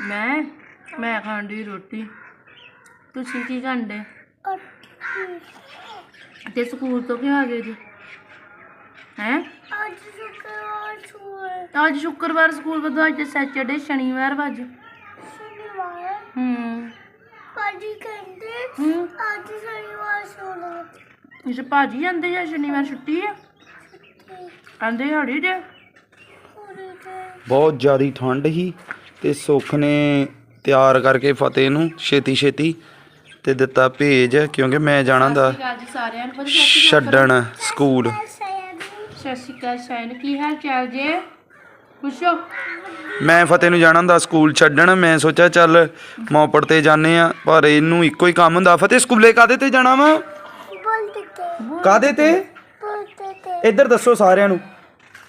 ਮੈਂ ਮੈਂ ਖਾਣ ਦੀ ਰੋਟੀ। ਤੁਸੀਂ ਕੀ ਖਾਂਦੇ ਤੇ ਸਕੂਲ ਤੋਂ ਕਿਉਂ ਆ ਗਏ ਜੀ? ਹੈ? ਅੱਜ ਸ਼ੁੱਕਰਵਾਰ ਛੁਏ ਅੱਜ ਸ਼ੁੱਕਰਵਾਰ ਸਕੂਲ ਵਧੋ ਅੱਜ ਸੈਚਰਡੇ ਸ਼ਨੀਵਾਰ ਵਾ ਅੱਜ। ਸ਼ਨੀਵਾਰ ਹੂੰ। ਭਾਜੀ ਕਹਿੰਦੇ ਅੱਜ ਸ਼ਨੀਵਾਰ ਸੋਣਾ ਇਸ ਭਾਜੀ ਜਾਂਦੇ ਜਾਂ ਸ਼ਨੀਵਾਰ ਛੁੱਟੀ ਆ? ਆਂਦੇ ਹੜੀ ਦੇ ਬਹੁਤ ਜ਼ਿਆਦੀ ਠੰਡ ਸੀ ਤੇ ਸੁੱਖ ਨੇ ਤਿਆਰ ਕਰਕੇ ਫਤਿਹ ਨੂੰ ਛੇਤੀ ਛੇਤੀ ਤੇ ਦਿੱਤਾ ਭੇਜ ਕਿਉਂਕਿ ਮੈਂ ਜਾਣਾ ਦਾ ਅੱਜ ਸਾਰਿਆਂ ਨੂੰ। ਪਤਾ ਸਤਿ ਸ਼੍ਰੀ ਅਕਾਲ ਛੱਡਣ ਸਕੂਲ। ਸੈਦ ਸਤਿ ਸ਼੍ਰੀ ਅਕਾਲ ਸ਼ਾਇਨ ਕੀ ਹਾਲ ਚਾਲ ਜੇ? ਪੁੱਛੋ। ਮੈਂ ਫਤਿਹ ਨੂੰ ਜਾਣਾ ਹੁੰਦਾ ਸਕੂਲ ਛੱਡਣ ਮੈਂ ਸੋਚਿਆ ਚੱਲ ਮੋਪੜ ਤੇ ਜਾਣੇ ਆ ਪਰ ਇਹਨੂੰ ਇੱਕੋ ਹੀ ਕੰਮ ਹੁੰਦਾ। ਫਤਿਹ ਸਕੂਲੇ ਕਾਦੇ ਤੇ ਜਾਣਾ ਵਾ? ਕਾਦੇ ਤੇ? ਇੱਧਰ ਦੱਸੋ ਸਾਰਿਆਂ ਨੂੰ।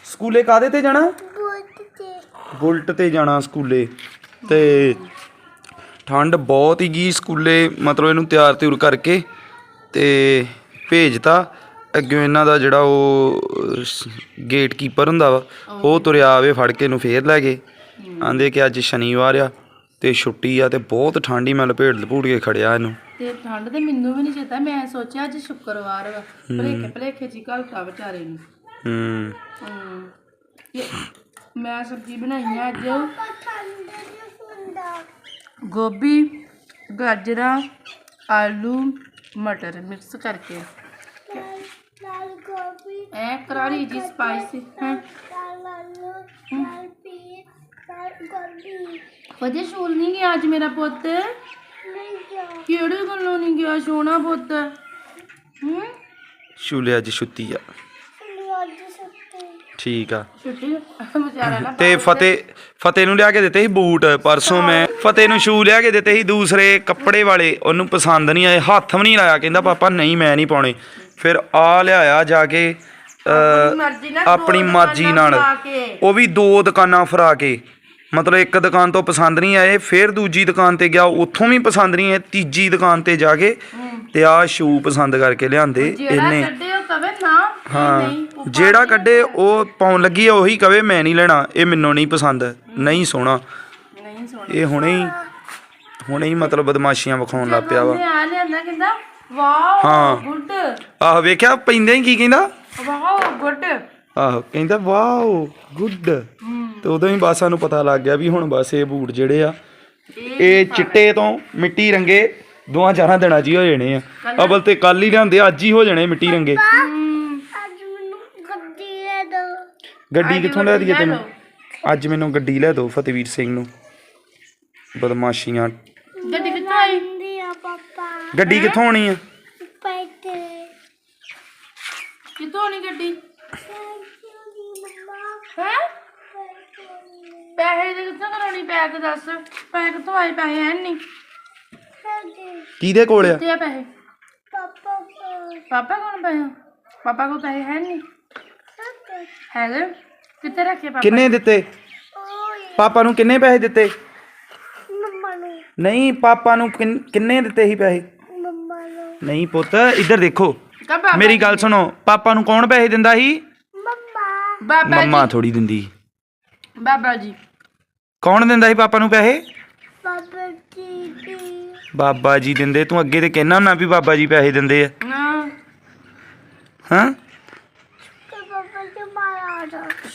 ਸਕੂਲੇ ਕਾਦੇ ਤੇ ਜਾਣਾ? ਬੁਲਟ ਤੇ ਜਾਣਾ ਸਕੂਲੇ ਤੇ ਠੰਡ ਬਹੁਤ ਹੀਗੀ ਸਕੂਲੇ ਮਤਲਬ ਇਹਨੂੰ ਤਿਆਰ ਤਿਉਰ ਕਰਕੇ ਤੇ ਭੇਜਤਾ। ਅੱਗੇ ਇਹਨਾਂ ਦਾ ਜਿਹੜਾ ਉਹ ਗੇਟ ਕੀਪਰ ਹੁੰਦਾ ਵਾ ਉਹ ਤੁਰਿਆ ਆਵੇ ਫੜ ਕੇ ਇਹਨੂੰ ਫੇਰ ਲੈ ਗਏ। ਆਂਦੇ ਕਿ ਅੱਜ ਸ਼ਨੀਵਾਰ ਆ ਤੇ ਛੁੱਟੀ ਆ ਤੇ ਬਹੁਤ ਠੰਡ ਹੀ ਮੈਂ ਲਪੇਟ ਲਪੂਟ ਕੇ ਖੜਿਆ ਇਹਨੂੰ। ਤੇ ਠੰਡ ਤੇ ਮੈਨੂੰ ਵੀ ਨਹੀਂ ਚੇਤਾ ਮੈਂ ਸੋਚਿਆ ਅੱਜ ਸ਼ੁੱਕਰਵਾਰ ਵਾ। ਭਲੇਖੇ ਭਲੇਖੇ ਜੀ ਘਲਤਾ ਵਿਚਾਰੇ ਨੂੰ। ਹੂੰ। ਤੇ ਮੈਂ ਸਬਜ਼ੀ ਬਣਾਈ ਆ ਅੱਜ। ਠੰਡ ਨਹੀਂ ਹੁੰਦਾ ਗੋਭੀ ਗਾਜਰਾਂ ਆਲੂ ਮਟਰ ਮਿਕਸ ਕਰਕੇ। ਲਾਲ ਲਾਲ ਗੋਭੀ ਐ ਕਰਾਰੀ ਜੀ ਸਪਾਈਸੀ ਹਾਂ। ਲਾਲ ਆਲੂ ਲਾਲ ਪੀਸ ਲਾਲ ਗੋਭੀ। ਵਧੀਆ ਸ਼ੂਲ ਨਹੀਂ ਗਿਆ ਅੱਜ ਮੇਰਾ ਪੁੱਤ? ਨਹੀਂ ਗਿਆ। ਕਿਹੜੇ ਗੱਲੋਂ ਨਹੀਂ ਗਿਆ ਸੋਹਣਾ ਪੁੱਤ? ਹੂੰ? ਛੂਲੇ ਅੱਜ ਛੁੱਟੀ ਆ। ਸ਼ਨੀਵਾਰ ਦੀ ਛੁੱਟੀ ਠੀਕ ਆ। ਛੁੱਟੀ ਵਿਚਾਰਾ ਨਾ ਤੇ ਫਤਿਹ ਫਤਿਹ ਨੂੰ ਲਿਆ ਕੇ ਦਿੱਤੇ ਸੀ ਬੂਟ ਪਰਸੋਂ ਮੈਂ। ਫਤਿਹ ਨੂੰ ਸ਼ੂ ਲਿਆ ਕੇ ਦਿੱਤੇ ਸੀ ਦੂਸਰੇ ਕੱਪੜੇ ਵਾਲੇ। ਉਹਨੂੰ ਪਸੰਦ ਨਹੀਂ ਆਏ ਹੱਥ ਵੀ ਨਹੀਂ ਲਾਇਆ। ਕਹਿੰਦਾ ਪਾਪਾ ਨਹੀਂ ਮੈਂ ਨਹੀਂ ਪਾਉਣੇ। ਫਿਰ ਆ ਲਿਆਇਆ ਜਾ ਕੇ ਆਪਣੀ ਮਰਜ਼ੀ ਨਾਲ। ਉਹ ਵੀ ਦੋ ਦੁਕਾਨਾਂ ਫਰਾ ਕੇ। ਮਤਲਬ ਇੱਕ ਦੁਕਾਨ ਤੋਂ ਪਸੰਦ ਨਹੀਂ ਆਏ ਫਿਰ ਦੂਜੀ ਦੁਕਾਨ ਤੇ ਗਿਆ। ਉੱਥੋਂ ਵੀ ਪਸੰਦ ਨਹੀਂ ਆਏ ਤੀਜੀ ਦੁਕਾਨ ਤੇ ਜਾ ਕੇ ਤੇ ਆ ਸ਼ੂ ਪਸੰਦ ਕਰਕੇ ਲਿਆਂਦੇ ਇਹਨੇ। ਕਵੇ ਨਾ ਹਾਂ ਜਿਹੜਾ ਕੱਢੇ ਉਹ ਪਾਉਣ ਲੱਗੀ ਆ ਉਹੀ ਕਵੇ ਮੈਂ ਨਹੀਂ ਲੈਣਾ ਇਹ ਮੈਨੂੰ ਨਹੀਂ ਪਸੰਦ ਨਹੀਂ ਸੋਹਣਾ। ਨਹੀਂ ਸੋਹਣਾ। ਇਹ ਹੁਣੇ ਹੀ ਹੁਣੇ ਹੀ ਮਤਲਬ ਬਦਮਾਸ਼ੀਆਂ ਵਿਖਾਉਣ ਲੱਗ ਪਿਆ ਵਾ। ਉਹਨੇ ਆ ਲਿਆਂਦਾ ਕਹਿੰਦਾ ਵਾਓ ਹਾਂ। ਗੁੱਡ। ਆਹ ਵੇਖਿਆ ਪੈਂਦੇ ਹੀ ਕੀ ਕਹਿੰਦਾ? Wow good. ਆਹੋ ਕਹਿੰਦਾ ਵਾਓ ਗੁੱਡ। ਤੇ ਉਦੋਂ ਹੀ ਬਸ ਸਾਨੂੰ ਪਤਾ ਲੱਗ ਗਿਆ ਵੀ ਹੁਣ ਬਸ ਇਹ ਬੂਟ ਜਿਹੜੇ ਆ ਇਹ ਚਿੱਟੇ ਤੋਂ ਮਿੱਟੀ ਰੰਗੇ ਦੋਆਂ ਚਾਰਾਂ ਦਿਨਾਂ ਹੀ ਹੋ ਜਾਣੇ ਆ। ਅਬਲ ਤੇ ਕੱਲ ਹੀ ਲਿਆਂਦੇ ਅੱਜ ਹੀ ਹੋ ਜਾਣੇ ਮਿੱਟੀ ਰੰਗੇ ਅੱਜ ਮੈਨੂੰ ਗੱਡੀ ਦੇ ਦੋ ਗੱਡੀ ਕਿੱਥੋਂ ਲੈ ਦਈਏ ਤੈਨੂੰ ਅੱਜ ਮੈਨੂੰ ਗੱਡੀ ਲੈ ਦਿਓ ਫਤਿਹਵੀਰ ਸਿੰਘ ਨੂੰ। ਬਦਮਾਸ਼ੀਆਂ। ਗੱਡੀ ਕਿੱਥੋਂ ਆਈ? ਦੀ ਆ ਪਾਪਾ। ਗੱਡੀ ਕਿੱਥੋਂ ਆ? ਆਣੀ ਗੱਡੀ ਥੈਂਕ ਯੂ ਦੀ ਮੰਮਾ ਹੈ? ਪੈਸੇ ਦੇ ਕਿੱਥੋਂ ਕਰਾਉਣੀ? ਪੈਸੇ ਦੱਸ। ਪੈਸੇ ਕਿੱਥੋਂ ਆਏ? ਪੈਸੇ ਹੈ ਨਹੀਂ ਕਿਹਦੇ ਕੋਲ ਆ? ਕਿੱਥੇ ਆ ਪੈਸੇ? ਪਾਪਾ ਕੋਲ। ਪਾਪਾ ਕੋਲ ਪੈਸੇ? ਪਾਪਾ ਕੋਲ ਪੈਸੇ ਹੈ ਨਹੀਂ ਹੈਗੇ? ਕਿੱਥੇ ਰੱਖੇ ਪਾਪਾ? ਕਿੰਨੇ ਦਿੱਤੇ? ਓਏ ਪਾਪਾ ਨੂੰ ਕਿੰਨੇ ਪੈਸੇ ਦਿੱਤੇ? ਮੰਮਾ ਨੂੰ। ਨਹੀਂ ਪਾਪਾ ਨੂੰ ਕਿੰਨ- ਕਿੰਨੇ ਦਿੱਤੇ ਸੀ ਪੈਸੇ? ਮੰਮਾ ਨੂੰ। ਨਹੀਂ ਪੁੱਤ ਇੱਧਰ ਦੇਖੋ। ਪਾਪਾ ਮੇਰੀ ਗੱਲ ਸੁਣੋ ਪਾਪਾ ਨੂੰ ਕੌਣ ਪੈਸੇ ਦਿੰਦਾ ਸੀ? ਮੰਮਾ। ਬਾਬਾ ਮੰਮਾ ਜੀ ਥੋੜੀ ਦਿੰਦੀ। ਬਾਬਾ ਜੀ। ਕੌਣ ਦਿੰਦਾ ਸੀ ਪਾਪਾ ਨੂੰ ਪੈਸੇ? ਪਾਪਾ ਜੀ ਦੀ। ਬਾਬਾ ਜੀ ਦਿੰਦੇ ਤੂੰ ਅੱਗੇ ਤੇ ਕਹਿਣਾ ਹੁੰਨਾ ਵੀ ਬਾਬਾ ਜੀ ਪੈਸੇ ਦਿੰਦੇ ਆ। ਹਾਂ। ਹਾਂ?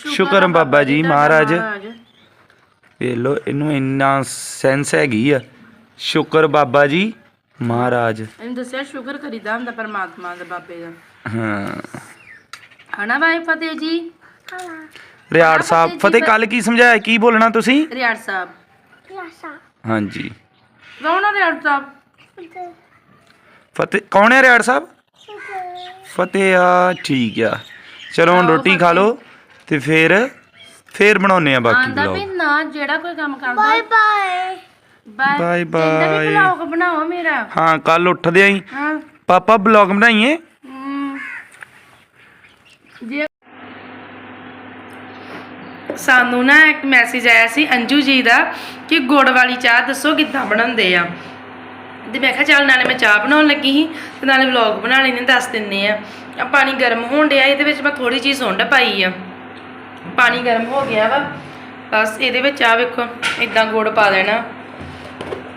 ਸ਼ੁਕਰ ਬਾਬਾ ਜੀ ਮਹਾਰਾਜ। ਵੇਖ ਲੋ ਇਹਨੂੰ ਇੰਨਾ ਸੈਂਸ ਹੈਗੀ ਆ। ਸ਼ੁਕਰ ਬਾਬਾ ਜੀ ਮਹਾਰਾਜ। ਇਹਨੂੰ ਦੱਸਿਆ ਸ਼ੁਕਰ ਕਰੀਦਾ ਹੁੰਦਾ ਪਰਮਾਤਮਾ ਦੇ ਬਾਬੇ ਦਾ। ਹਾਂ। ਹਨਾ ਭਾਈ ਫਤਿਹ ਜੀ? ਰਿਆੜ ਸਾਹਿਬ ਫਤਿਹ ਕੱਲ ਕੀ ਸਮਝਾਇਆ? ਕੀ ਬੋਲਣਾ ਤੁਸੀਂ? ਰਿਆੜ ਸਾਹਿਬ। ਹਾਂਜੀ। ਕੌਣ ਆ ਰਿਆੜ ਸਾਹਿਬ? ਫਤਿਹ। ਕੌਣ ਹੈ ਰਿਆੜ ਸਾਹਿਬ? ਫਤਿਹ। ਆ ਠੀਕ ਆ। ਚਲੋ ਹੁਣ ਰੋਟੀ ਖਾ ਲਓ। ਤੇ ਫਿਰ ਫਿਰ ਬਣਾਉਨੇ ਆ ਬਾਕੀ ਆਂਦਾ ਵੀ ਨਾ ਜਿਹੜਾ ਕੋਈ ਕੰਮ ਕਰਦਾ। ਬਾਏ ਬਾਏ ਬਾਏ ਬਾਏ ਕਹਿੰਦਾ ਵੀ ਬਾਏ ਬਲੌਗ ਬਣਾਓ ਮੇਰਾ। ਹਾਂ ਕੱਲ ਉੱਠਦੇ ਆਂ ਹਾਂ। ਪਾਪਾ ਬਲੌਗ ਬਣਾਈਏ? ਹਮ। ਜੇ ਸਾਨੂੰ ਨਾ ਇੱਕ ਮੈਸੇਜ ਆਇਆ ਸੀ ਅੰਜੂ ਜੀ ਦਾ ਕਿ ਗੁੜ ਵਾਲੀ ਚਾਹ ਦੱਸੋ ਕਿੱਦਾਂ ਬਣਾਉਂਦੇ ਆ। ਤੇ ਮੈਂ ਕਿਹਾ ਚੱਲ ਨਾਲੇ ਮੈਂ ਚਾਹ ਬਣਾਉਣ ਲੱਗੀ ਸੀ ਤੇ ਨਾਲੇ ਵਲੌਗ ਬਣਾ ਲੈਣੇ ਦੱਸ ਦਿੰਨੇ ਆ ਆ ਪਾਣੀ ਗਰਮ ਹੋਣ ਡਿਆ ਇਹਦੇ ਵਿੱਚ ਮੈਂ ਥੋੜੀ ਜਿਹੀ ਸੁੰਡ ਪਾਈ ਆ। ਪਾਣੀ ਗਰਮ ਹੋ ਗਿਆ ਵਾ। ਬਸ ਇਹਦੇ ਵਿੱਚ ਆ ਵੇਖੋ ਇਦਾਂ ਗੁੜ ਪਾ ਦੇਣਾ।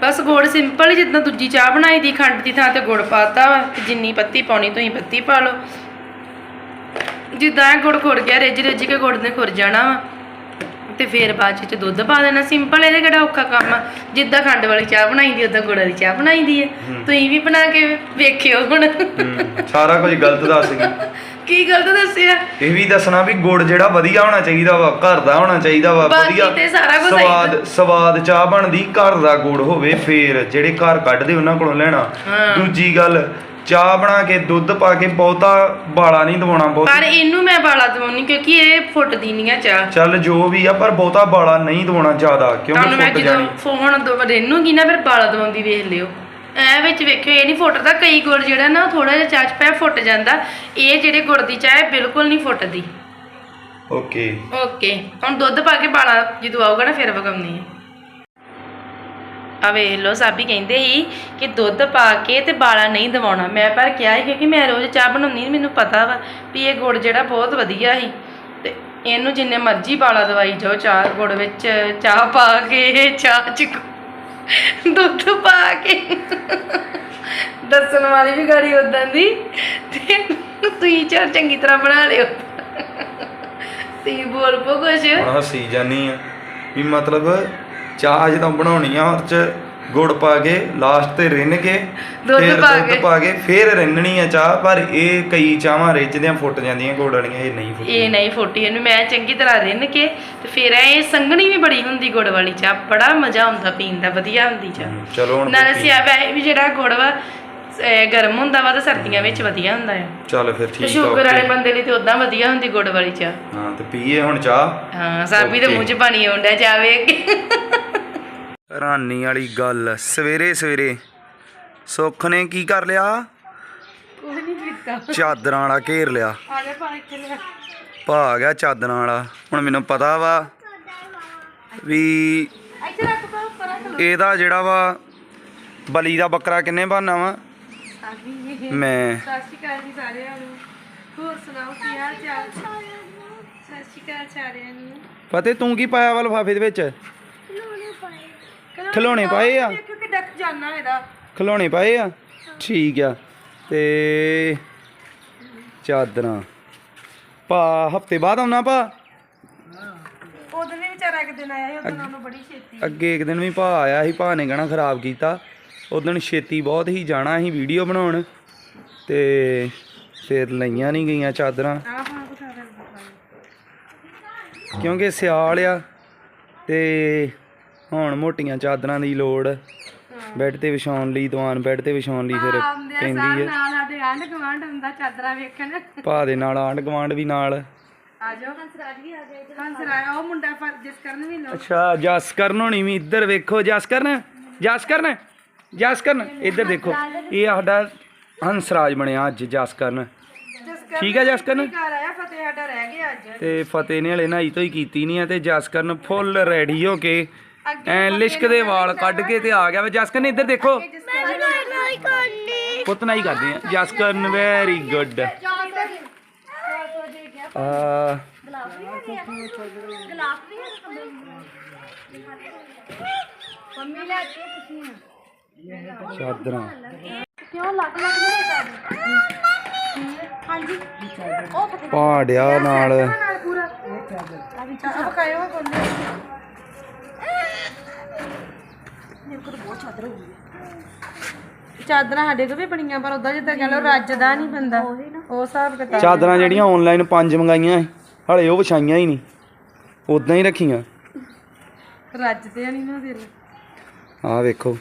ਬਸ ਗੁੜ ਸਿੰਪਲ ਜਿੱਦਾਂ ਦੂਜੀ ਚਾਹ ਬਣਾਈ ਦੀ ਖੰਡ ਦੀ ਥਾਂ ਤੇ ਗੁੜ ਪਾਤਾ ਵਾ ਜਿੰਨੀ ਪੱਤੀ ਪਾਉਣੀ ਤੁਸੀਂ ਪੱਤੀ ਪਾ ਲਓ। ਜਿੱਦਾਂ ਗੁੜ ਖੁਰ ਗਿਆ ਰਿੱਝ ਰਿੱਝ ਕੇ ਗੁੜ ਨੇ ਖੁਰ ਜਾਣਾ ਵਾ। ਤੇ ਫੇਰ ਬਾਅਦ ਚ ਦੁੱਧ ਪਾ ਦੇਣਾ। ਸਿੰਪਲ ਇਹਦੇ ਕਿਹੜਾ ਔਖਾ ਕੰਮ ਆ। ਜਿੱਦਾਂ ਖੰਡ ਵਾਲੀ ਚਾਹ ਬਣਾਈ ਦੀ ਉਦਾਂ ਗੁੜ ਵਾਲੀ ਚਾਹ ਬਣਾਈ ਦੀ ਹੈ। ਤੁਸੀਂ ਵੀ ਬਣਾ ਕੇ ਵੇਖਿਓ ਹੁਣ। ਸਾਰਾ ਕੁਝ ਗਲਤ ਦੱਸ ਗਈ ਕੀ ਗਲਤ ਦੱਸਿਆ? ਇਹ ਵੀ ਦੱਸਣਾ ਵੀ ਗੁੜ ਜਿਹੜਾ ਵਧੀਆ ਹੋਣਾ ਚਾਹੀਦਾ ਵਾ ਘਰ ਦਾ ਹੋਣਾ ਚਾਹੀਦਾ ਵਾ ਬਾਕੀ ਵਧੀਆ। ਤੇ ਸਾਰਾ ਕੁਝ ਸਹੀ ਸਵਾਦ ਸਵਾਦ ਚਾਹ ਬਣਦੀ ਘਰ ਦਾ ਗੁੜ ਹੋਵੇ ਫੇਰ ਜਿਹੜੇ ਘਰ ਕੱਢਦੇ ਉਹਨਾਂ ਕੋਲੋਂ ਲੈਣਾ। ਦੂਜੀ ਗੱਲ ਚਾਹ ਬਣਾ ਕੇ ਦੁੱਧ ਪਾ ਕੇ ਬਹੁਤਾ ਬਾਲਾ ਨਹੀਂ ਦਵਾਉਣਾ ਬਹੁਤ ਪਰ ਇਹਨੂੰ ਮੈਂ ਬਾਲਾ ਦਵਾਉਣੀ ਕਿਉਂਕਿ ਇਹ ਫੁੱਟਦੀ ਨਹੀਂ ਆ ਚਾਹ। ਚੱਲ ਜੋ ਵੀ ਆ ਪਰ ਬਹੁਤਾ ਬਾਲਾ ਨਹੀਂ ਦਵਾਉਣਾ ਜ਼ਿਆਦਾ ਕਿਉਂਕਿ ਤੁਹਾਨੂੰ ਮੈਂ ਫੁੱਟ ਜਦੋਂ ਜਾਣੀ। ਫੋਨ ਦੋ ਰੇਨੂਗੀ ਨਾ ਫਿਰ ਬਾਲਾ ਦਵਾਉਂਦੀ ਵੇਖ ਲਿਓ। ਐ ਵਿੱਚ ਵੇਖਿਓ ਇਹ ਨਹੀਂ ਫੁੱਟਦਾ ਕਈ ਗੁੜ ਜਿਹੜਾ ਨਾ ਥੋੜਾ ਜਿਹਾ ਚਾਚ ਪਿਆ ਫੁੱਟ ਜਾਂਦਾ। ਇਹ ਜਿਹੜੇ ਗੁੜ ਦੀ ਚਾਹ ਹੈ ਬਿਲਕੁਲ ਨਹੀਂ ਫੁੱਟਦੀ। ਓਕੇ। ਓਕੇ। ਹੁਣ ਦੁੱਧ ਪਾ ਕੇ ਬਾਲਾ ਜਦੋਂ ਆਊਗਾ ਨਾ ਫਿਰ ਵਗਾਉਣੀ ਹੈ ਆ ਵੇਖ ਲੋ ਸਾਬੀ ਕਹਿੰਦੇ ਸੀ ਕਿ ਦੁੱਧ ਪਾ ਕੇ ਤੇ ਬਾਲਾ ਨਹੀਂ ਦਵਾਉਣਾ। ਮੈਂ ਪਰ ਕਿਹਾ ਸੀ ਕਿਉਂਕਿ ਮੈਂ ਰੋਜ਼ ਚਾਹ ਬਣਾਉਂਦੀ ਮੈਨੂੰ ਪਤਾ ਵਾ ਵੀ ਇਹ ਗੁੜ ਜਿਹੜਾ ਬਹੁਤ ਵਧੀਆ ਸੀ। ਤੇ ਇਹਨੂੰ ਜਿੰਨੇ ਮਰਜ਼ੀ ਬਾਲਾ ਦਵਾਈ ਜਾਓ ਚਾਹ ਗੁੜ ਵਿੱਚ ਚਾਹ ਪਾ ਕੇ ਚਾਹ ਚ ਦੁੱਧ ਪਾ ਕੇ। ਦੱਸਣ ਵਾਲੀ ਵੀ ਗਾੜੀ ਉਦਾਂ ਦੀ। ਤੇ ਤੁਸੀਂ ਚਾਹ ਚੰਗੀ ਤਰ੍ਹਾਂ ਬਣਾ ਲਿਓ। ਤੁਸੀਂ ਬੋਲ ਪੋ ਕੁਛ। ਹੁਣ ਹੱਸੀ ਜਾਨੀ ਆ। ਵੀ ਮਤਲਬ ਚਾਹ ਜਦੋਂ ਬਣਾਉਣੀ ਆ ਉਹ ਚ। ਗੁੜ ਪਾ ਕੇ ਲਾਸਟ ਤੇ ਰਿੰਨ ਕੇ ਦੁੱਧ ਫਿਰ ਪਾ ਦੁੱਧ ਕੇ। ਪਾ ਕੇ ਫਿਰ ਰਿੰਨਣੀ ਆ ਚਾਹ ਪਰ ਇਹ ਕਈ ਚਾਹਾਂ ਰਿੱਝਦਿਆਂ ਫੁੱਟ ਜਾਂਦੀਆਂ ਗੁੜ ਵਾਲੀਆਂ ਇਹ ਨਹੀਂ ਇਹ ਫੁੱਟਦੀਆਂ ਨਹੀਂ ਫੋਟੀ ਇਹਨੂੰ ਮੈਂ ਚੰਗੀ ਤਰ੍ਹਾਂ ਰਿੰਨ ਕੇ ਤੇ ਫਿਰ ਇਹ ਸੰਘਣੀ ਵੀ ਬੜੀ ਹੁੰਦੀ ਗੁੜ ਵਾਲੀ ਚਾਹ ਬੜਾ ਮਜ਼ਾ ਆਉਂਦਾ ਪੀਣ ਦਾ ਵਧੀਆ ਹੁੰਦੀ ਚਾਹ। ਚਲੋ ਹੁਣ ਨਾਲੇ ਸਿਆ ਵੈਸੇ ਵੀ ਜਿਹੜਾ ਗੁੜ ਵਾ ਇਹ ਗਰਮ ਹੁੰਦਾ ਵਾ ਤੇ ਸਰਦੀਆਂ ਵਿੱਚ ਵਧੀਆ ਹੁੰਦਾ ਹੈ ਚੱਲ ਫਿਰ ਤੇ ਠੀਕ ਆ ਸ਼ੂਗਰ ਵਾਲੇ। ਬੰਦੇ ਲਈ ਤੇ ਉਦਾਂ ਵਧੀਆ ਹੁੰਦੀ ਗੁੜ ਵਾਲੀ ਚਾਹ। ਹਾਂ ਤੇ ਪੀਏ ਹੁਣ ਚਾਹ। ਹਾਂ ਸਾਬੀ ਦੇ Okay. ਮੂੰਹ 'ਚ ਪਾਣੀ ਆਉਂਦਾ ਜਾਵੇ ਹੈਰਾਨੀ ਵਾਲੀ ਗੱਲ। ਸਵੇਰੇ ਸਵੇਰੇ। ਸੁੱਖ ਨੇ ਕੀ ਕਰ ਲਿਆ? ਕੋਈ ਨਹੀਂ ਪੀਤਾ ਚਾਦਰਾਂ ਵਾਲਾ ਘੇਰ ਲਿਆ। ਆ ਜਾ ਪਾਣੀ ਇੱਥੇ ਲੈ ਭਾ ਆ ਗਿਆ ਚਾਦਰਾਂ ਵਾਲਾ। ਹੁਣ ਮੈਨੂੰ ਪਤਾ ਵਾ ਵੀ ਇੱਥੇ ਰੱਖ ਪਾ ਉੱਪਰ ਇਹਦਾ ਜਿਹੜਾ ਵਾ ਬਲੀ ਦਾ ਬੱਕਰਾ ਕਿੰਨੇ ਬਣਨਾ ਵਾ? ਮੈਂ। ਸਤਿ ਸ਼੍ਰੀ ਅਕਾਲ ਜੀ ਸਾਰਿਆਂ ਨੂੰ। ਹੋਰ ਸੁਣਾਓ ਕੀ ਹਾਲ ਚਾਲ? ਸਤਿ ਸ਼੍ਰੀ ਅਕਾਲ ਸਾਰਿਆਂ ਨੂੰ। ਫਤਿਹ ਤੂੰ ਕੀ ਪਾਇਆ ਵਾ ਲਫਾਫੇ ਦੇ ਵਿੱਚ? ਖਿਡੌਣੇ ਪਾਏ ਆ। ਦੇਖੋ ਕਿ ਡੱਕ ਜਾਣਾ ਇਹਦਾ। ਖਿਡੌਣੇ ਪਾਏ ਆ। ਠੀਕ ਆ। ਤੇ ਚਾਦਰਾਂ। ਭਾ ਹਫ਼ਤੇ ਬਾਅਦ ਆਉਣਾ ਭਾ? ਉਹਦੇ ਨੇ ਵਿਚਾਰਾ ਇੱਕ ਦਿਨ ਆਇਆ ਸੀ ਉਹਦੇ ਨਾਲ ਬੜੀ ਛੇਤੀ। ਅੱਗੇ ਇੱਕ ਦਿਨ ਵੀ ਭਾ ਆਇਆ ਸੀ ਭਾ ਨੇ ਕਹਿਣਾ ਖਰਾਬ ਕੀਤਾ। ਉਦੋਂ ਛੇਤੀ ਬਹੁਤ ਹੀ ਜਾਣਾ ਸੀ ਵੀਡੀਓ ਬਣਾਉਣ। ਤੇ ਫਿਰ ਲਈਆਂ ਨਹੀਂ ਗਈਆਂ ਚਾਦਰਾਂ। ਕਿਉਂਕਿ ਸਿਆਲ ਆ ਤੇ ਹੁਣ ਮੋਟੀਆਂ ਚਾਦਰਾਂ ਦੀ ਲੋੜ। ਬੈੱਡ ਤੇ ਵਿਛਾਉਣ ਲਈ ਦੀਵਾਨ ਬੈੱਡ ਤੇ ਵਿਛਾਉਣ ਲਈ ਫਿਰ ਕਹਿੰਦੀ ਹੈ ਨਾਲ ਸਾਡੇ ਆਂਢ ਗਵਾਂਢ ਹੁੰਦਾ ਚਾਦਰਾਂ ਵੇਖਣ। ਭਾ ਦੇ ਨਾਲ ਆਂਢ ਗੁਆਂਢ ਵੀ ਨਾਲ। ਆ ਜਾਓ। ਹੰਸਰਾਜ ਵੀ ਆ ਗਿਆ ਹੰਸਰਾਜ ਉਹ ਮੁੰਡਾ ਫਰ ਜਿਸ ਕਰਨ ਵੀ ਲੋ ਅੱਛਾ ਜਸਕਰਨ ਹੋਣੀ ਵੀ ਇੱਧਰ ਵੇਖੋ ਜਸਕਰਨ ਜਸਕਰਨ ਜਸਕਰਨ ਇੱਧਰ ਦੇਖੋ। ਇਹ ਸਾਡਾ ਹੰਸਰਾਜ ਬਣਿਆ ਅੱਜ ਜਸਕਰਨ। ਠੀਕ ਹੈ ਗਿਆ ਅੱਜ। ਤੇ ਫਤਿਹ ਨੇ ਹਲੇ ਨਹਾਈ ਧੋਈ ਕੀਤੀ ਨਹੀਂ ਹੈ ਤੇ ਜਸਕਰਨ ਫੁੱਲ ਰੈਡੀ ਹੋ ਕੇ ਐ ਲਿਸ਼ਕ ਦੇ ਵਾਲ ਕੱਢ ਕੇ ਤੇ ਆ ਗਿਆ ਵਾ। ਜਸਕਰਨ ਇੱਧਰ ਦੇਖੋ। ਪੁੱਤ ਨਹੀਂ ਕਰਦੇ ਆ। ਜਸਕਰਨ ਵੈਰੀ ਗੁੱਡ ਆ। ਗਲਾਸ ਵੀ ਹੈ ਮੰਮੀ ਲੈ ਕੇ ਤੁਸੀਂ। ਚਾਦਰਾਂ। ਕਿਉਂ ਲੱਗ ਲੱਗ ਨਹੀਂ ਕਰਦੀ ਹਾਂਜੀ। ਉਹ ਪਤਾ ਪਾੜਿਆ ਨਾਲ। ਪੂਰਾ। ਆ ਵੀ ਚਾਹ ਪਕਾਇਓ ਕੋਲੇ ਚਾਦਰਾਂ ਸਾਡੇ ਕੋਲ ਵੀ ਬਣੀਆਂ ਪਰ ਉਦਾਂ ਜਿੱਦਾਂ ਕਹ ਲੋ ਰੱਜਦਾ ਨਹੀਂ ਬੰਦਾ। ਉਹ ਹਿਸਾਬ ਕਿਤਾਬ ਚਾਦਰਾਂ ਜਿਹੜੀਆਂ ਆਨਲਾਈਨ ਪੰਜ ਮੰਗਾਈਆਂ ਸੀ, ਹਲੇ ਉਹ ਵਿਛਾਈਆਂ ਹੀ ਨਹੀਂ। ਉਦਾਂ ਹੀ ਰੱਖੀਆਂ। ਰੱਜਦੇ ਨਹੀਂ ਨਾ ਫਿਰ। ਆਹ ਵੇਖੋ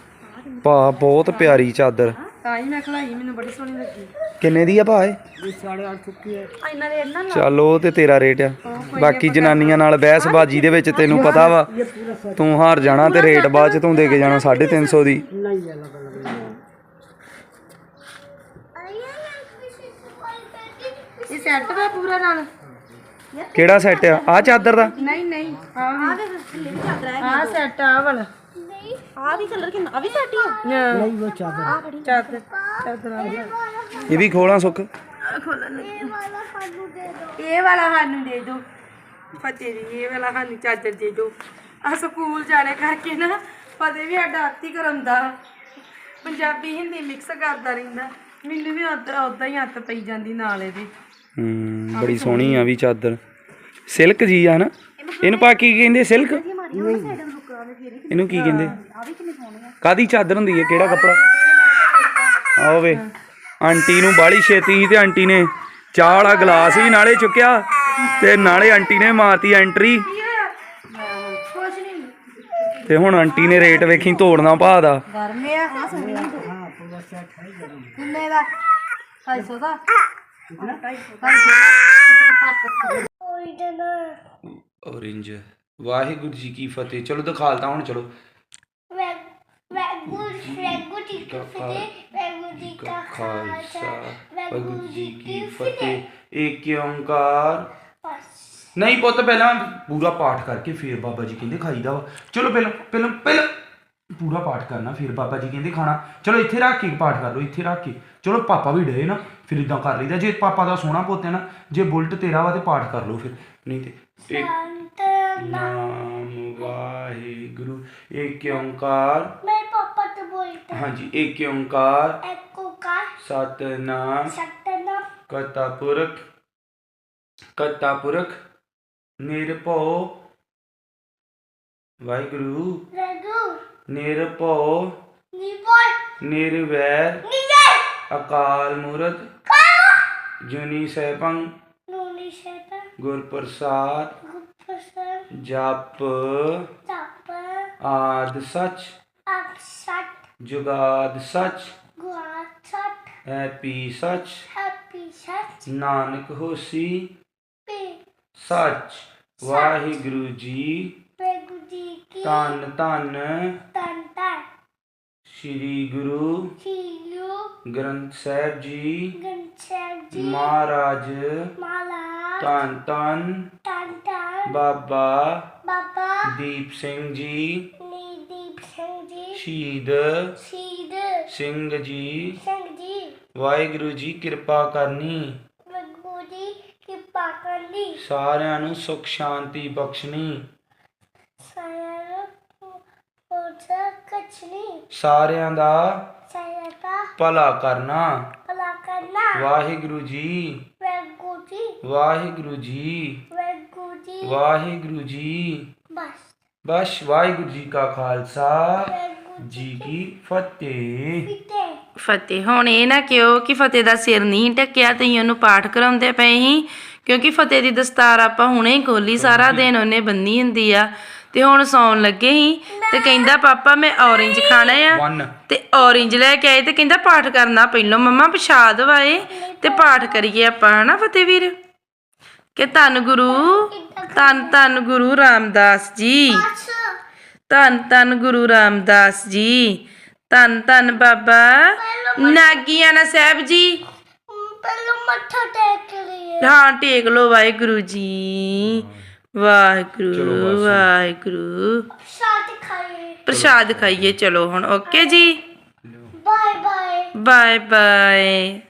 ਭਾ ਬਹੁਤ ਪਿਆਰੀ ਚਾਦਰ। ਤਾਂ ਹੀ ਮੈਂ ਖਲਾਈ ਮੈਨੂੰ ਬੜੀ ਸੋਹਣੀ ਲੱਗੀ। ਕਿੰਨੇ ਦੀ ਆ ਭਾ ਇਹ? ਇਹਨਾਂ ਦੇ ਇਹਨਾਂ ਚੱਲ ਉਹ ਤੇ ਤੇਰਾ ਰੇਟ ਆ। ਬਾਕੀ ਜਨਾਨੀਆਂ ਨਾਲ ਬਹਿਸ ਬਾਜੀ ਦੇ ਵਿੱਚ ਤੈਨੂੰ ਪਤਾ ਵਾ। ਤੂੰ ਹਾਰ ਜਾਣਾ ਤੇ ਰੇਟ ਬਾਅਦ ਚ ਤੂੰ ਦੇ ਕੇ ਜਾਣਾ 350 ਦੀ। ਇਹ ਸੈੱਟ ਵਾ ਪੂਰਾ ਨਾਲ? ਕਿਹੜਾ ਸੈੱਟ ਆ? ਆ ਚਾਦਰ ਦਾ? ਨਹੀਂ ਨਹੀਂ ਆ ਆਹ ਸੈੱਟ ਆ ਵਾਲਾ। ਨਹੀਂ ਆ ਵੀ ਕਲਰ ਕਿੰਨਾ ਆ ਵੀ ਸੈਟ ਹੀ। ਆ ਨਹੀਂ ਉਹ ਚਾਦਰ। ਚਾਦਰ ਚਾਦਰਾਂ ਇਹ ਵੀ ਖੋਲਾਂ ਸੁੱਕ। ਇਹ ਵਾਲਾ ਸਾਨੂੰ ਦੇ ਦਿਓ। ਇਹ ਵਾਲਾ ਸਾਨੂੰ ਦੇ ਦਿਓ। ਫਤਿਹ ਜੀ ਇਹ ਵਾਲਾ ਸਾਨੂੰ ਚਾਦਰ ਦੇ ਦਿਓ। ਆ ਸਕੂਲ ਜਾਣੇ ਕਰਕੇ ਨਾ ਫਤਿਹ ਵੀ ਸਾਡਾ ਆਤੀ ਕਰਾਉਂਦਾ। ਪੰਜਾਬੀ ਹਿੰਦੀ ਮਿਕਸ ਕਰਦਾ ਰਹਿੰਦਾ। ਮੈਨੂੰ ਵੀ ਉਦਾਂ ਹੀ ਹੱਥ ਪਈ ਜਾਂਦੀ ਨਾਲ ਇਹਦੇ। ਹੂੰ ਬੜੀ ਸੋਹਣੀ ਆ ਵੀ ਚਾਦਰ। ਸਿਲਕ ਜੀ ਆ ਨਾ। ਇਹਨੂੰ ਪਾ ਕੀ ਕਹਿੰਦੇ ਸਿਲਕ? ਇਹਨੂੰ ਕੀ ਕਹਿੰਦੇ? ਕਾਦੀ ਚਾਦਰ ਹੁੰਦੀ ਹੈ? ਕਿਹੜਾ ਕੱਪੜਾ? ਆਵੇ ਆਂਟੀ ਨੂੰ ਬਾਲੀ ਛੇਤੀ ਸੀ ਤੇ ਆਂਟੀ ਨੇ ਚਾਹ ਵਾਲਾ ਗਲਾਸ ਹੀ ਨਾਲੇ ਚੁੱਕਿਆ ਤੇ ਨਾਲੇ ਆਂਟੀ ਨੇ ਮਾਰਤੀ ਐਂਟਰੀ। ਤੇ ਹੁਣ ਆਂਟੀ ਨੇ ਰੇਟ ਵੇਖੀ ਤੋੜਨਾ ਭਾ ਦਾ। ਗਰਮੇ ਆ ਹਾਂ ਸੋਹਣੀ ਹਾਂ ਪੂਰਾ ਸੈੱਟ ਹੈ ਕਿੰਨੇ? ਦਾ। 250 ਦਾ ਔਰੇਂਜ ਵਾਹਿਗੁਰੂ ਜੀ ਕੀ ਫਤਿਹ। ਚਲੋ ਦਿਖਾਲਤਾ ਹੁਣ ਚਲੋ। ਵੈਗੁਰੂ ਵੈਗੁਰੂ ਜੀ ਕੀ ਫਤਿਹ ਵੈਗੁਰੂ ਜੀ ਕਾ ਖਾਲਸਾ ਵਾਹਿਗੁਰੂ ਜੀ ਕੀ ਫਤਿਹ ਏਕ ਓੰਕਾਰ ਨਹੀਂ ਪੁੱਤ ਪਹਿਲਾਂ ਪੂਰਾ ਪਾਠ ਕਰਕੇ ਫਿਰ ਬਾਬਾ ਜੀ ਕਹਿੰਦੇ ਖਾਈਦਾ ਵਾ ਚਲੋ ਪਹਿਲਾਂ ਪਹਿਲਾਂ ਪਹਿਲਾਂ ਪੂਰਾ ਪਾਠ ਕਰਨਾ ਫਿਰ ਬਾਬਾ ਜੀ ਕਹਿੰਦੇ ਖਾਣਾ ਚਲੋ ਇੱਥੇ ਰੱਖ ਕੇ ਪਾਠ ਕਰ ਲਓ ਇੱਥੇ ਰੱਖ ਕੇ ਚਲੋ ਪਾਪਾ ਵੀ ਡਏ ਨਾ ਫਿਰ ਇਦਾਂ ਕਰ ਲਈਦਾ ਜੇ ਪਾਪਾ ਦਾ ਸੋਹਣਾ ਪੁੱਤ ਹੈ ਨਾ ਜੇ ਬੁਲਟ ਤੇਰਾ ਵਾ ਤੇ ਪਾਠ ਕਰ ਲਓ ਫਿਰ ਨਹੀਂ ਤੇ ਏਕ ਸੰਤ ਨਾਮ ਵਾਹਿਗੁਰੂ ਏਕ ਓੰਕਾਰ ਮੈਂ ਪਾਪਾ ਤੋਂ ਬੋਲਦਾ ਹਾਂਜੀ ਏਕ ਓੰਕਾਰ ਏਕੋ ਕਾ ਸਤਨਾਮ ਸਤਨਾ ਕਰਤਾ ਪੁਰਖ ਕਰਤਾ ਪੁਰਖ ਨਿਰਭਉ ਵਾਹਿਗੁਰੂ ਵੈਗੁਰੂ ਨਿਰਭਉ ਗੁਰ ਆਦ ਸਚ। ਜੁਗਾਦ ਸਚ। ਹੈਪੀ ਸਚ। ਹੈਪੀ ਸੱਚ। ਨਾਨਕ ਹੋਸੀ। ਪੀ ਸਚ। ਵਾਹਿਗੁਰੂ ਜੀ। ਵੈਗੁਰੂ ਜੀ ਕੀ ਧੰਨ ਧੰਨ। ਤਨ ਤਨ ਸ੍ਰੀ ਗੁਰੂ ਸ਼ੀਲੂ ਗ੍ਰੰਥ ਸਾਹਿਬ ਜੀ। ਗੰਛਰ ਜੀ। ਮਹਾਰਾਜ। ਮਾਲਾ ਧੰਨ ਧੰਨ। ਤਨ ਤਨ ਬਾਬਾ ਬਾਬਾ। ਦੀਪ ਸਿੰਘ ਜੀ। ਸ਼ਹੀਦ ਸ਼ਹੀਦ ਸਿੰਘ ਜੀ। ਸਿੰਘ ਜੀ। ਵਾਹਿਗੁਰੂ ਜੀ ਕਿਰਪਾ ਕਰਨੀ। ਵੈਗੁਰੂ ਜੀ ਕਿਰਪਾ ਕਰਨੀ। ਸਾਰਿਆਂ ਨੂੰ ਸੁਖ ਸ਼ਾਂਤੀ ਬਖਸ਼ਣੀ। ਕਚਨੀ ਸਾਰਿਆਂ ਦਾ ਭਲਾ ਕਰਨਾ। ਭਲਾ ਕਰਨਾ। ਵਾਹਿਗੁਰੂ ਜੀ। ਵੈਗੁਰੂ ਜੀ। ਵਾਹਿਗੁਰੂ ਜੀ। ਵੈਗੁਰੂ ਜੀ। ਵਾਹਿਗੁਰੂ ਜੀ। ਬਸ। ਬਸ ਵਾਹਿਗੁਰੂ ਜੀ ਕਾ ਖਾਲਸਾ। ਜੀ ਕੀ ਫਤਿਹ? ਫਤਿਹ। ਹੁਣ ਇਹ ਨਾ ਕਿਉ ਕਿ ਫਤਿਹ ਦਾ ਸਿਰ ਨਹੀਂ ਢੱਕਿਆ ਤੁਸੀਂ ਉਹਨੂੰ ਪਾਠ ਕਰਾਉਂਦੇ ਪਏ ਸੀ। ਕਿਉਂਕਿ ਫਤਿਹ ਦੀ ਦਸਤਾਰ ਆਪਾਂ ਹੁਣੇ ਹੀ ਖੋਲੀ ਸਾਰਾ ਦਿਨ ਉਹਨੇ ਬੰਨੀ ਹੁੰਦੀ ਆ। ਤੇ ਹੁਣ ਸੌਣ ਲੱਗੇ ਸੀ ਤੇ ਕਹਿੰਦਾ ਪਾਪਾ ਮੈਂ ਔਰੇਂਜ ਖਾਣਾ ਆ। 1 ਤੇ ਔਰੇਂਜ ਲੈ ਕੇ ਆਏ ਤੇ ਕਹਿੰਦਾ ਪਾਠ ਕਰਨਾ ਪਹਿਲਾਂ। ਮੰਮਾ ਪ੍ਰਸ਼ਾਦ ਵਾਏ ਤੇ ਪਾਠ ਕਰੀਏ ਆਪਾਂ ਹਨਾ ਫਤਿਹ ਵੀਰ? ਕਿ ਧੰਨ ਗੁਰੂ ਧੰਨ ਧੰਨ ਗੁਰੂ ਰਾਮਦਾਸ ਜੀ। ਧੰਨ ਧੰਨ ਗੁਰੂ ਰਾਮਦਾਸ ਜੀ। ਧੰਨ ਧੰਨ ਬਾਬਾ ਨਾਗੀਆਣਾ ਸਾਹਿਬ ਜੀ। ਪਹਿਲਾਂ ਮੱਥਾ ਟੇਕ ਲਈਏ। ਹਾਂ ਟੇਕ ਲੋ ਵਾਹਿਗੁਰੂ ਜੀ। ਵਾਹਿਗੁਰੂ ਵਾਹਿਗੁਰੂ। ਸਾਥ ਖਾਈਏ। ਪ੍ਰਸ਼ਾਦ ਖਾਈਏ ਚਲੋ ਹੁਣ ਓਕੇ ਜੀ। Bye bye bye bye